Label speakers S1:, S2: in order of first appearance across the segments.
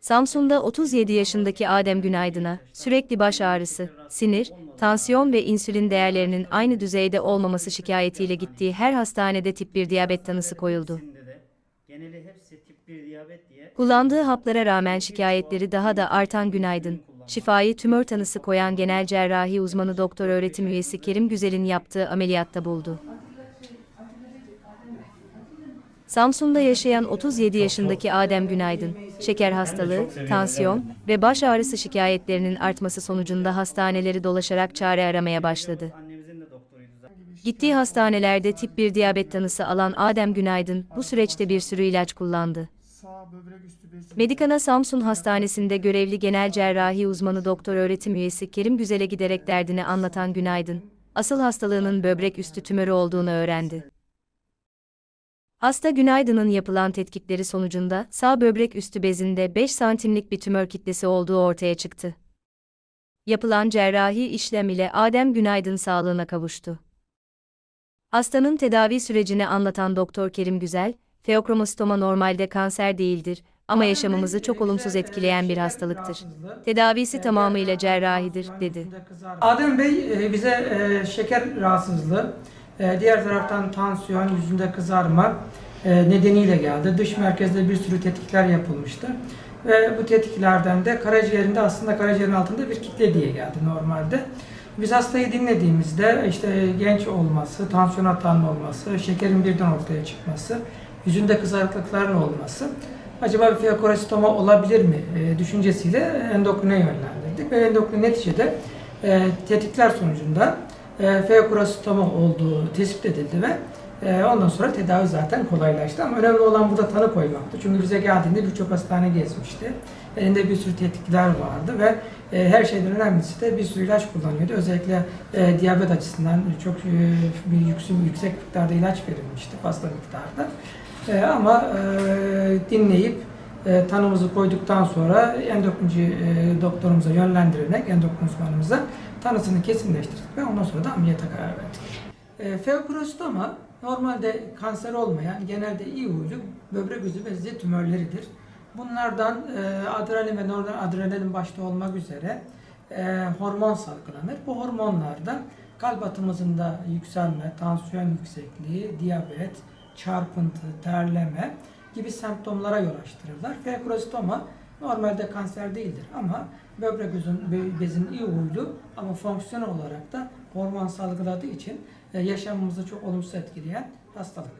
S1: Samsun'da 37 yaşındaki Adem Günaydın'a sürekli baş ağrısı, sinir, tansiyon ve insülin değerlerinin aynı düzeyde olmaması şikayetiyle gittiği her hastanede tip 1 diyabet tanısı koyuldu.
S2: de geneli hepsi tip 1 diyabet diye
S1: Kullandığı haplara rağmen şikayetleri daha da artan Günaydın, şifayı tümör tanısı koyan genel cerrahi uzmanı doktor öğretim üyesi Kerim Güzel'in yaptığı ameliyatta buldu. Samsun'da yaşayan 37 yaşındaki Adem Günaydın, şeker hastalığı, tansiyon ve baş ağrısı şikayetlerinin artması sonucunda hastaneleri dolaşarak çare aramaya başladı. Gittiği hastanelerde tip 1 diyabet tanısı alan Adem Günaydın bu süreçte bir sürü ilaç kullandı. Medikana Samsun Hastanesi'nde görevli genel cerrahi uzmanı doktor öğretim üyesi Kerim Güzel'e giderek derdini anlatan Günaydın, asıl hastalığının böbrek üstü tümörü olduğunu öğrendi. Hasta Günaydın'ın yapılan tetkikleri sonucunda sağ böbrek üstü bezinde 5 santimlik bir tümör kitlesi olduğu ortaya çıktı. Yapılan cerrahi işlem ile Adem Günaydın sağlığına kavuştu. Hastanın tedavi sürecini anlatan Doktor Kerim Güzel, feokromostoma normalde kanser değildir ama yaşamımızı çok olumsuz etkileyen bir hastalıktır. Tedavisi tamamıyla cerrahidir, dedi.
S3: Adem Bey e, bize e, şeker rahatsızlığı, e, diğer taraftan tansiyon, yüzünde kızarma e, nedeniyle geldi. Dış merkezde bir sürü tetkikler yapılmıştı. Ve bu tetkiklerden de karaciğerinde aslında karaciğerin altında bir kitle diye geldi normalde. Biz hastayı dinlediğimizde işte genç olması, tansiyon hatanın olması, şekerin birden ortaya çıkması, yüzünde kızarıklıkların olması, acaba bir feokorostoma olabilir mi e, düşüncesiyle endokrine yönlendirdik ve endokrin neticede e, tetkikler sonucunda e, feokorostoma olduğu tespit edildi ve e, ondan sonra tedavi zaten kolaylaştı ama önemli olan burada tanı koymaktı. Çünkü bize geldiğinde birçok hastane gezmişti. Elinde bir sürü tetkikler vardı ve e, her şeyden önemlisi de bir sürü ilaç kullanıyordu. Özellikle e, diyabet açısından çok e, bir yüksek, yüksek miktarda ilaç verilmişti, fazla miktarda. E, ama e, dinleyip e, tanımızı koyduktan sonra endokrinci e, doktorumuza yönlendirerek endokrin uzmanımıza tanısını kesinleştirdik ve ondan sonra da ameliyata karar verdik. E, feokrostoma normalde kanser olmayan genelde iyi huylu böbrek üzü bezi tümörleridir. Bunlardan e, adrenalin ve noradrenalin başta olmak üzere e, hormon salgılanır. Bu hormonlarda kalp atımızında yükselme, tansiyon yüksekliği, diyabet, çarpıntı, terleme gibi semptomlara yol açtırırlar. Feokrostoma normalde kanser değildir ama böbrek bezin, bezin iyi huylu ama fonksiyonel olarak da hormon salgıladığı için e, yaşamımızı çok olumsuz etkileyen hastalık.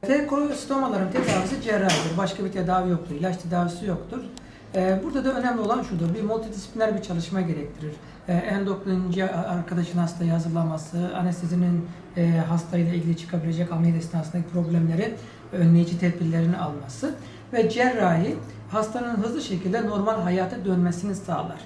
S3: Feokrostomaların tedavisi cerrahidir. Başka bir tedavi yoktur. İlaç tedavisi yoktur. E, Burada da önemli olan şudur. Bir multidisipliner bir çalışma gerektirir. E, Endokrinci arkadaşın hastayı hazırlaması, anestezinin e, hastayla ilgili çıkabilecek ameliyat esnasındaki problemleri önleyici tedbirlerini alması ve cerrahi hastanın hızlı şekilde normal hayata dönmesini sağlar.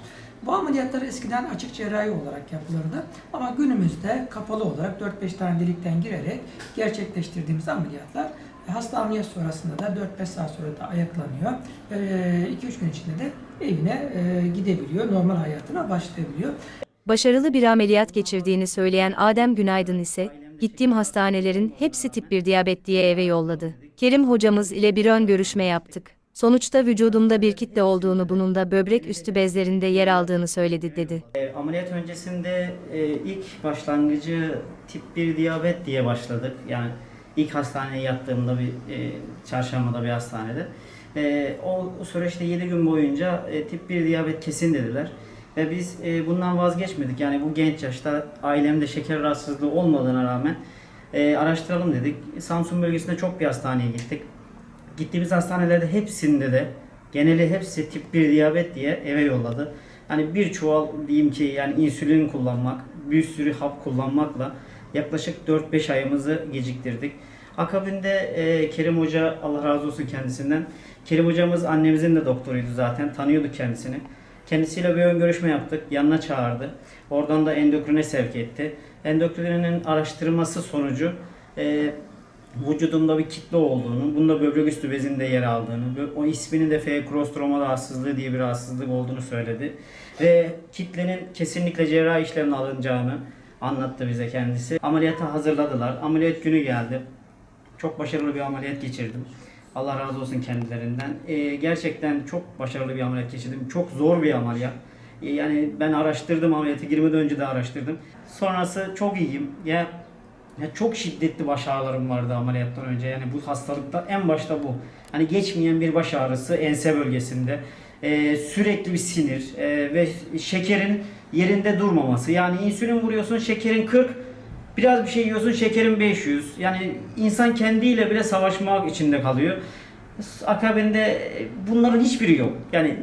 S3: Bu ameliyatlar eskiden açık cerrahi olarak yapılırdı ama günümüzde kapalı olarak 4-5 tane delikten girerek gerçekleştirdiğimiz ameliyatlar hasta ameliyat sonrasında da 4-5 saat sonra da ayaklanıyor. 2-3 gün içinde de evine e, gidebiliyor, normal hayatına başlayabiliyor.
S1: Başarılı bir ameliyat geçirdiğini söyleyen Adem Günaydın ise, gittiğim hastanelerin hepsi tip 1 diyabet diye eve yolladı. Kerim hocamız ile bir ön görüşme yaptık. Sonuçta vücudumda bir kitle olduğunu bunun da böbrek üstü bezlerinde yer aldığını söyledi dedi.
S2: E, ameliyat öncesinde e, ilk başlangıcı tip 1 diyabet diye başladık. Yani ilk hastaneye yattığımda bir e, çarşambada bir hastanede. E, o, o süreçte 7 gün boyunca e, tip 1 diyabet kesin dediler. Ve biz e, bundan vazgeçmedik. Yani bu genç yaşta ailemde şeker rahatsızlığı olmadığına rağmen e, araştıralım dedik. Samsun bölgesinde çok bir hastaneye gittik. Gittiğimiz hastanelerde hepsinde de geneli hepsi tip 1 diyabet diye eve yolladı. Yani bir çuval diyeyim ki yani insülin kullanmak, bir sürü hap kullanmakla yaklaşık 4-5 ayımızı geciktirdik. Akabinde e, Kerim Hoca Allah razı olsun kendisinden. Kerim hocamız annemizin de doktoruydu zaten. Tanıyorduk kendisini. Kendisiyle bir ön görüşme yaptık. Yanına çağırdı. Oradan da endokrine sevk etti. Endokrinin araştırması sonucu e, vücudumda bir kitle olduğunu, bunda böbrek üstü bezinde yer aldığını, o isminin de feokrostroma rahatsızlığı diye bir rahatsızlık olduğunu söyledi. Ve kitlenin kesinlikle cerrahi işlemine alınacağını anlattı bize kendisi. Ameliyata hazırladılar. Ameliyat günü geldi. Çok başarılı bir ameliyat geçirdim. Allah razı olsun kendilerinden. Ee, gerçekten çok başarılı bir ameliyat geçirdim. Çok zor bir ameliyat. Ee, yani ben araştırdım ameliyatı, girmeden önce de araştırdım. Sonrası çok iyiyim. Ya, ya çok şiddetli baş ağrılarım vardı ameliyattan önce. Yani bu hastalıkta en başta bu. Hani geçmeyen bir baş ağrısı ense bölgesinde. Ee, sürekli bir sinir ee, ve şekerin yerinde durmaması. Yani insülin vuruyorsun şekerin 40, biraz bir şey yiyorsun şekerin 500. Yani insan kendiyle bile savaşmak içinde kalıyor. Akabinde e, bunların hiçbiri yok. Yani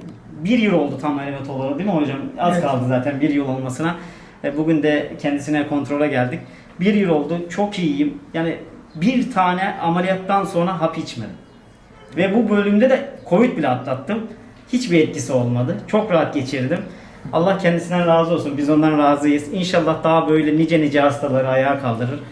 S2: bir yıl oldu tam ameliyat olalı değil mi hocam? Az
S3: Evet.
S2: kaldı zaten bir yıl olmasına. E, Bugün de kendisine kontrole geldik. Bir yıl oldu. Çok iyiyim. Yani bir tane ameliyattan sonra hap içmedim. Ve bu bölümde de Covid bile atlattım. Hiçbir etkisi olmadı. Çok rahat geçirdim. Allah kendisinden razı olsun. Biz ondan razıyız. İnşallah daha böyle nice nice hastaları ayağa kaldırır.